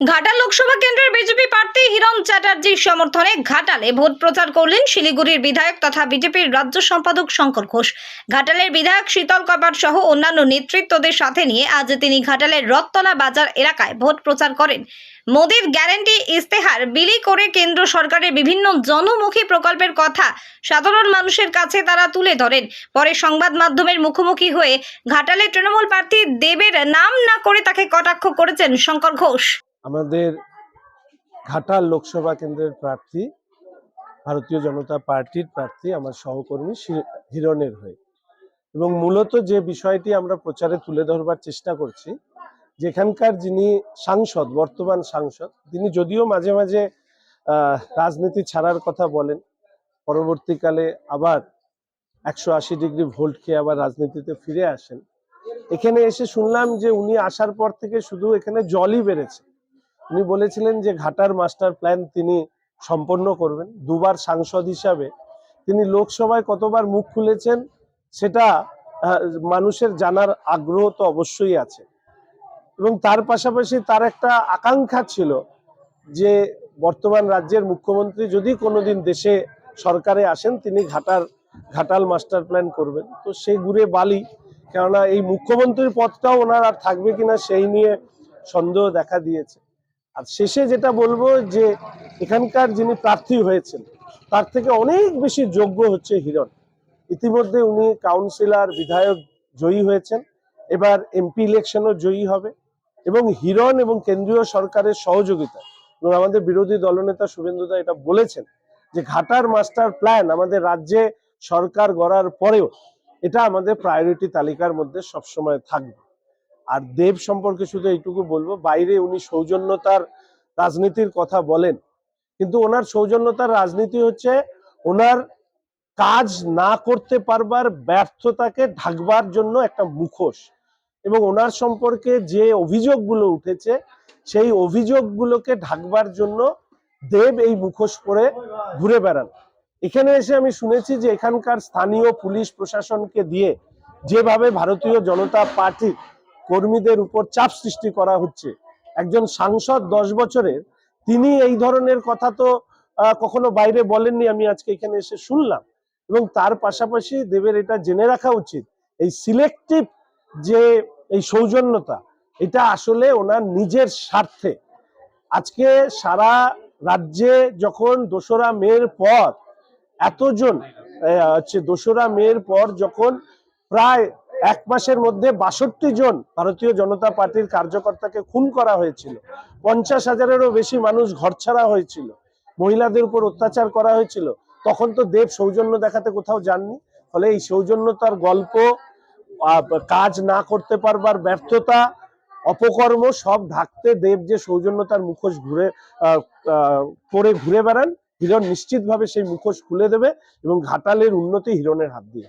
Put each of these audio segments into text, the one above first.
ঘাটাল লোকসভা কেন্দ্রের বিজেপি প্রার্থী হিরণ চ্যাটার্জির সমর্থনে ঘাটালে ভোট প্রচার করলেন শিলিগুড়ির বিধায়ক তথা বিজেপির রাজ্য সম্পাদক শঙ্কর ঘোষ। ঘাটালের বিধায়ক শীতল কপাট সহ অন্যান্য নেতৃত্বদের সাথে নিয়ে আজ তিনি ঘাটালের রথতলা বাজার এলাকায় ভোট প্রচার করেন। মোদীর গ্যারান্টি ইস্তেহার বিলি করে কেন্দ্র সরকারের বিভিন্ন জনমুখী প্রকল্পের কথা সাধারণ মানুষের কাছে তারা তুলে ধরেন। পরে সংবাদ মাধ্যমের মুখোমুখি হয়ে ঘাটালে তৃণমূল প্রার্থী দেবের নাম না করে তাকে কটাক্ষ করেছেন শঙ্কর ঘোষ। আমাদের ঘাটাল লোকসভা কেন্দ্রের প্রার্থী, ভারতীয় জনতা পার্টির প্রার্থী, আমার সহকর্মী হিরণের হয়ে। এবং মূলত যে বিষয়টি আমরা প্রচারে তুলে ধরবার চেষ্টা করছি, যেখানকার যিনি সাংসদ, বর্তমান সাংসদ, তিনি যদিও মাঝে মাঝে রাজনীতি ছাড়ার কথা বলেন, পরবর্তীকালে আবার একশো আশি ডিগ্রি ভোল্ট খেয়ে আবার রাজনীতিতে ফিরে আসেন। এখানে এসে শুনলাম যে উনি আসার পর থেকে শুধু এখানে জলই বেড়েছে। উনি বলেছিলেন যে ঘাটার মাস্টার প্ল্যান তিনি সম্পন্ন করবেন। দুবার সাংসদ হিসাবে তিনি লোকসভায় কতবার মুখ খুলেছেন সেটা মানুষের জানার আগ্রহ তো অবশ্যই আছে। এবং তার পাশাপাশি তার একটা আকাঙ্ক্ষা ছিল যে বর্তমান রাজ্যের মুখ্যমন্ত্রী যদি কোনোদিন দেশে সরকারে আসেন, তিনি ঘাটার, ঘাটাল মাস্টার প্ল্যান করবেন। তো সেই ঘুরে বালি, কেননা এই মুখ্যমন্ত্রীর পদটাও ওনার আর থাকবে কিনা সেই নিয়ে সন্দেহ দেখা দিয়েছে। আর শেষে যেটা বলব যে এখানকার যিনি প্রার্থী হয়েছেন, তার থেকে অনেক বেশি যোগ্য হচ্ছে হিরণ। ইতিমধ্যে উনি কাউন্সিলর, বিধায়ক জয়ী হয়েছেন। এবার এমপি ইলেকশনও জয়ী হবে এবং হিরণ এবং কেন্দ্রীয় সরকারের সহযোগিতা এবং আমাদের বিরোধী দলনেতা শুভেন্দুদা এটা বলেছেন যে ঘাটার মাস্টার প্ল্যান আমাদের রাজ্যে সরকার গড়ার পরেও এটা আমাদের প্রায়োরিটি তালিকার মধ্যে সবসময় থাকবে। আর দেব সম্পর্কে শুধু এইটুকু বলব, বাইরে উনি সৌজন্যতার রাজনীতির কথা বলেন, কিন্তু ওনার সৌজন্যতার রাজনীতি হচ্ছে ওনার কাজ না করতে পারবার ব্যর্থতাকে ঢাকবার জন্য একটা মুখোশ। এবং ওনার সম্পর্কে যে অভিযোগগুলো উঠেছে, সেই অভিযোগগুলোকে ঢাকবার জন্য দেব এই মুখোশ পরে ঘুরে বেড়ান। এখানে এসে আমি শুনেছি যে এখানকার স্থানীয় পুলিশ প্রশাসনকে দিয়ে যেভাবে ভারতীয় জনতা পার্টির কর্মীদের উপর চাপ সৃষ্টি করা হচ্ছে। একজন সাংসদ দশ বছরের, তিনি এই ধরনের কথা তো কখনো বাইরে বলেননি, আমি আজকে এখানে এসে শুনলাম। এবং তার পাশাপাশি দেবের এটা জেনে রাখা উচিত, এই সিলেক্টিভ যে এই সৌজন্যতা, এটা আসলে ওনার নিজের স্বার্থে। আজকে সারা রাজ্যে যখন দোসরা মেয়ের পর, এতজন হচ্ছে দোসরা মেয়ের পর যখন প্রায় এক মাসের মধ্যে বাষট্টি জন ভারতীয় জনতা পার্টির কার্যকর্তাকে খুন করা হয়েছিল। পঞ্চাশ হাজারেরও বেশি মানুষ ঘরছাড়া হয়েছিল। মহিলাদের উপর অত্যাচার করা হয়েছিল। তখন তো দেব সৌজন্য দেখাতে কোথাও যাননি। ফলে এই সৌজন্যতার গল্প কাজ না করতে পারবার ব্যর্থতা, অপকর্ম সব ঢাকতে দেব যে সৌজন্যতার মুখোশ ঘুরে পরে ঘুরে বেড়ান। হিরণ নিশ্চিতভাবে সেই মুখোশ খুলে দেবে এবং ঘাটালের উন্নতি হিরণের হাত দিয়ে।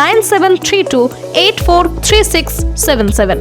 nine seven three two eight four three six seven seven